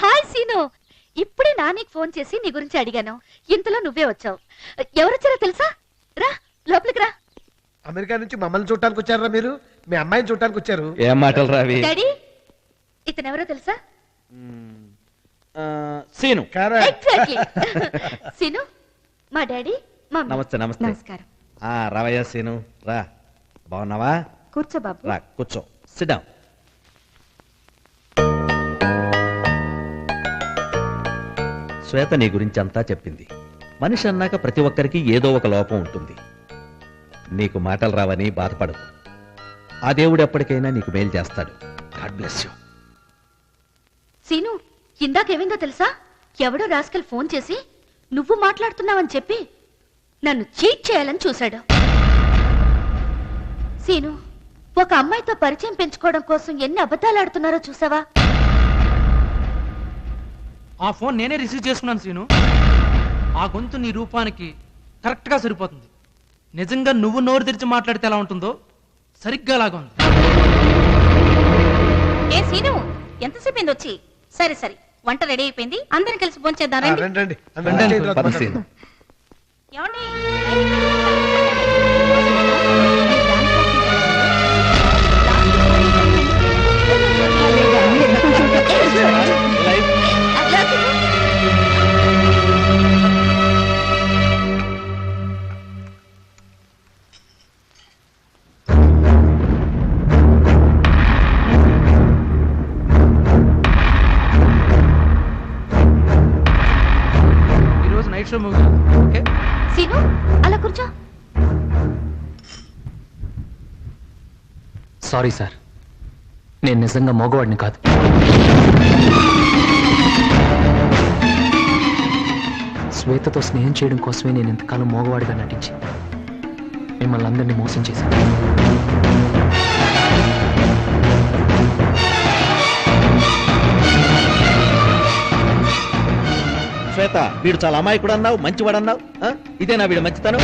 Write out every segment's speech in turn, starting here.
Hi scene. ఇప్పుడే నానికి phone చేసి నీ గురించి అడిగాను. ఇంతలో నువ్వే వచ్చావు. ఎవరొచ్చారో తెలుసా? రా లోపలికి రా. అమెరికా నుంచి మమ్మల్ని చూడటానికి వచ్చారా మీరు? మీ అమ్మాయిని చూడటానికి వచ్చారు. ఏం మాటలు రావి? డాడీ ఇతను ఎవరో తెలుసా? ఆ, సీను. ఎగ్జాక్ట్లీ సీను మా డాడీ మా నమస్తే నమస్తే. నమస్కారం. ఆ రావయ్య సీను. రా. బాగున్నావా? కూర్చో బాబు. రా కూర్చో. సిద్ధం శ్వేత నీ గురించి అంతా చెప్పింది. మనిషి అన్నాక ప్రతి ఒక్కరికి ఏదో ఒక లోపం ఉంటుంది. నీకు మాటలు రావని బాధపడకు. ఆ దేవుడు ఎప్పటికైనా నీకు మేలు చేస్తాడు. God bless you. సీను ఇందాకేమైందో తెలుసా? ఎవడో రాస్కల్ ఫోన్ చేసి నువ్వు మాట్లాడుతున్నావని చెప్పి నన్ను చీట్ చేయాలని చూశాడు. సీను ఒక అమ్మాయితో పరిచయం పెంచుకోవడం కోసం ఎన్ని అబద్ధాలు ఆడుతున్నారో చూసావా? ఆ ఫోన్ నేనే రిసీవ్ చేసుకున్నాను సీను. ఆ గొంతు నీ రూపానికి కరెక్ట్గా సరిపోతుంది. నిజంగా నువ్వు నోరు తెరిచి మాట్లాడితే ఎలా ఉంటుందో సరిగ్గా అలాగా ఉంది. ఏ సీను ఎంతసేపు అయింది వచ్చి? సరే సరే వంట రెడీ అయిపోయింది. అందరం కలిసి భోంచేద్దాం రండి. రండి రండి. అందరూ చేతులు పద పట్టుకోండి. సీను. ఏమండి? ఈరోజు night show movie okay? Seenu అలా కూర్చో. Sorry sir. నేను నిజంగా మగవాడిని కాదు. శ్వేతతో స్నేహం చేయడం కోసమే నేను ఇంతకాలం మోగవాడిగా నటించి మిమ్మల్ని అందరినీ మోసం చేశాను. శ్వేత వీడు చాలా అమాయకుడు అన్నావు మంచివాడు అన్నావు? ఇదేనా వీడు మంచితనం?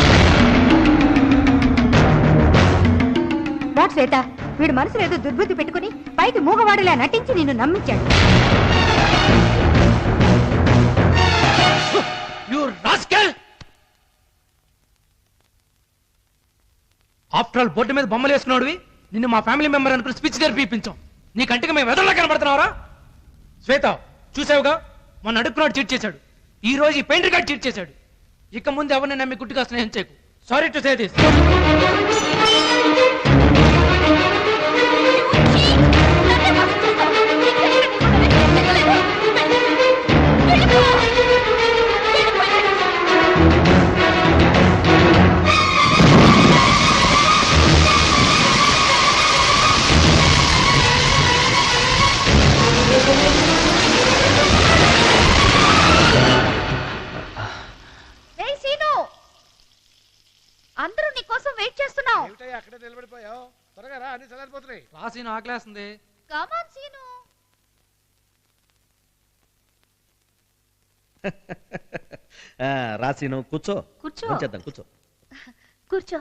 శ్వేత వీడు మనసులో ఏదో దుర్బుద్ధి పెట్టుకుని పైకి మూగవాడిలా నటించి నిన్ను నమ్మించాడు. ఆఫ్టర్ ఆల్ బోర్డు మీద బొమ్మలు వేసుకున్నాడువి నిన్ను మా ఫ్యామిలీ మెంబర్ అనుకుని స్పీచ్ జరిపించాం నీ కంటికి మేము ఎదలా కనబడుతున్నావరా? శ్వేత చూసావుగా? మొన్న అడుక్కున్నాడు చీట్ చేశాడు. ఈ రోజు ఈ పెయింటర్ గారు చీట్ చేశాడు ఇక ముందు ఎవరిని నమ్మి గుట్టుగా స్నేహం చేయకు. సారీ టు సే దిస్ అక్కడే నిలబడిపోయావు. త్వరగా రా అన్ని చల్లారిపోతున్నాయి రాసిన ఆకలేస్తుంది. కమాన్ సీను ఆ, రా సీను. కూర్చో. కూర్చో. చేద్దాం కూర్చో. కూర్చో.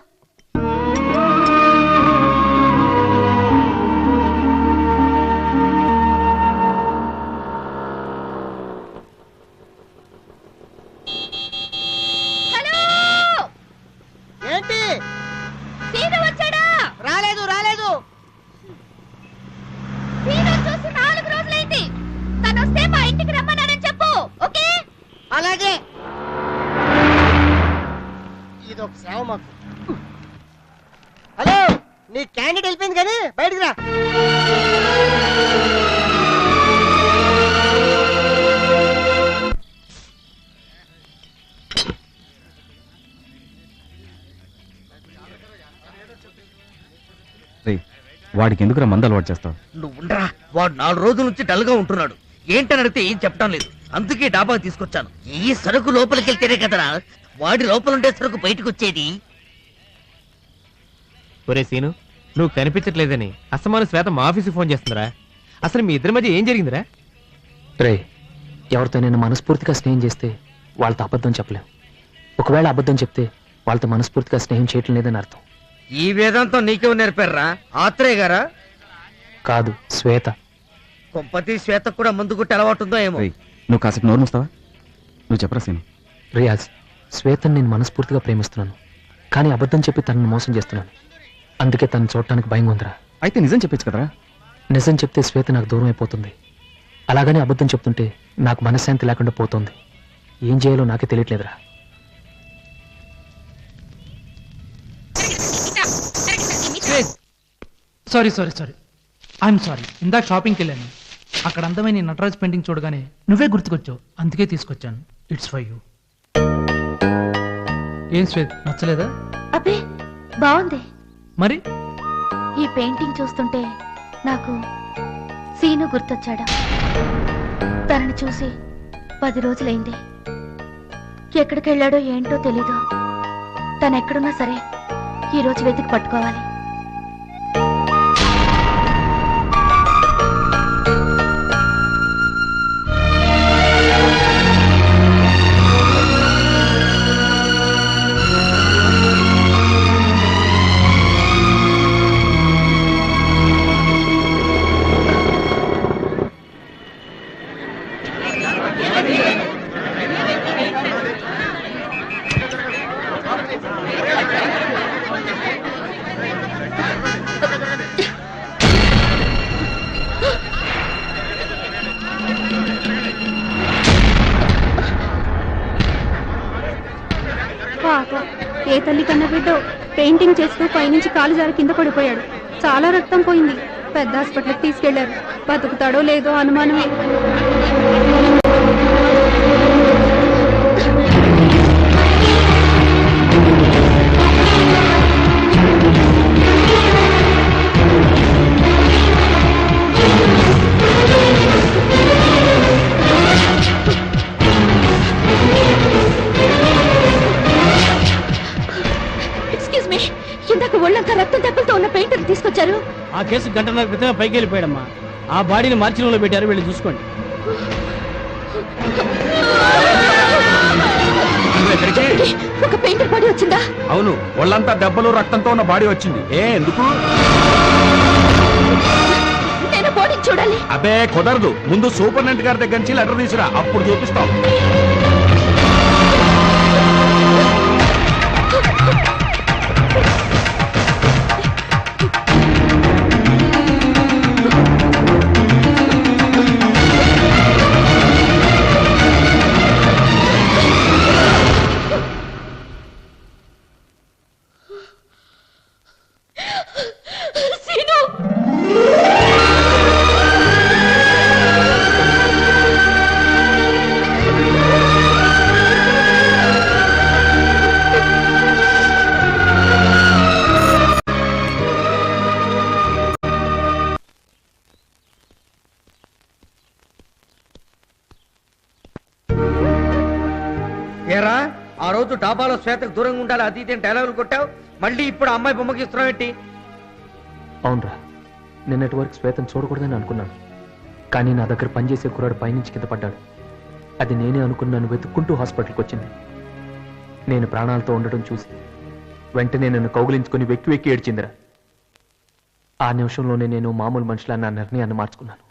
హలో నీ క్యాండిడేట్ వెళ్ళిపోయింది కానీ బయటికి రా. వాడికి ఎందుకు మందు అలవాటు చేస్తావు? నువ్వు ఉండరా వాడు నాలుగు రోజుల నుంచి డల్గా ఉంటున్నాడు. ఏంటని అడిగితే ఏం చెప్పడం లేదు. అందుకే డాబా తీసుకొచ్చాను. ఈ సరుకు లోపలికి వెళ్తేనే కదరా వాడి లోపల ఉండే సరుకు బయటకు వచ్చేది ఒరే సీను నువ్వు కనిపించట్లేదని అస్తమాను శ్వేత మా ఆఫీస్కి ఫోన్ చేస్తుందిరా. అసలు మీ ఇద్దరి మధ్య ఏం జరిగిందిరా? రే ఎవరితో నేను మనస్ఫూర్తిగా స్నేహం చేస్తే వాళ్ళతో అబద్ధం చెప్పలేం. ఒకవేళ అబద్ధం చెప్తే వాళ్ళతో మనస్ఫూర్తిగా స్నేహం చేయటం లేదని అర్థం. ఈ వేదాంతం నీకేమో నేర్పారా ఆత్రేయ గారా? కాదు శ్వేత. కొంపతి శ్వేతకు కూడా మందు కొట్టి అలవాటు ఉందో ఏమో. రేయ్, నువ్వు కాసేపు నోరు మూస్తావా? నువ్వు చెప్పరా సీను? రియాజ్ శ్వేతను నేను మనస్ఫూర్తిగా ప్రేమిస్తున్నాను. కానీ అబద్ధం చెప్పి తనను మోసం చేస్తున్నాను. అందుకే తను చూడటానికి భయం ఉందిరా. అయితే నిజం చెప్పొచ్చు కదరా? నిజం చెప్తే శ్వేత నాకు దూరం అయిపోతుంది. అలాగని అబద్ధం చెప్తుంటే నాకు మనశ్శాంతి లేకుండా పోతుంది. ఏం చేయాలో నాకే తెలియట్లేదురా. Sorry sorry sorry. I'm sorry ఇందాక షాపింగ్కి వెళ్ళాను. అక్కడ అందమైన నటరాజ్ పెయింటింగ్ చూడగానే నువ్వే గుర్తుకొచ్చావు. అందుకే తీసుకొచ్చాను. ఇట్స్ ఫర్ యూ ఏం శ్వేత్ నచ్చలేదా? అబ్బే బాగుంది. మరి? ఈ పెయింటింగ్ చూస్తుంటే నాకు సీను గుర్తొచ్చాడా. తనని చూసి పది రోజులైంది. ఎక్కడికి వెళ్ళాడో ఏంటో తెలీదు. తనెక్కడున్నా సరే ఈ రోజు వెతికి పట్టుకోవాలి. పాప. ఏ తల్లి కన్న బిడ్డో పెయింటింగ్ చేస్తూ పైనుంచి కాలు జారి కింద పడిపోయాడు. చాలా రక్తం పోయింది. పెద్ద హాస్పిటల్కి తీసుకెళ్ళారు. బతుకుతాడో లేదో అనుమానమే. ఇందాక ఒళ్ళంతా రక్తం దెబ్బలతో ఉన్న పెయింటర్ తీసుకొచ్చారు. ఆ కేసు గంటన్నర క్రితమే పైకి వెళ్ళిపోయాడమ్మా. ఆ బాడీని మార్చిలో పెట్టారు వెళ్ళి చూసుకోండి. ఒక పెయింటర్ బాడీ వచ్చిందా? అవును ఒళ్ళంతా దెబ్బలు రక్తంతో ఉన్న బాడీ వచ్చింది. ఏ ఎందుకు? నేను బాడీ చూడాలి. అబే కుదరదు. ముందు సూపరింటెండెంట్ గారి దగ్గర నుంచి లెటర్ తీసురా అప్పుడు చూపిస్తాం. ఏరా ఆ రోజు డాబాలో శ్వేతకు దూరంగా ఉండాలి అది ఇది అని డైలాగులు కొట్టావు? మళ్ళీ ఇప్పుడు ఆ అమ్మాయి బొమ్మకి ఇస్తున్నావు ఏంటి? అవునరా నిన్నటి వరకు శ్వేతను చూడకూడదని అనుకున్నాను. కానీ నా దగ్గర పనిచేసే కుర్రాడు పైనుంచి కింద పడ్డాడు. అది నేనే అనుకున్నాను వెతుక్కుంటూ హాస్పిటల్కి వచ్చింది. నేను ప్రాణాలతో ఉండడం చూసి వెంటనే నన్ను కౌగులించుకొని వెక్కి వెక్కి ఏడ్చిందిరా. ఆ నిమిషంలోనే నేను మామూలు మనిషిలా నా నిర్ణయాన్ని మార్చుకున్నాను.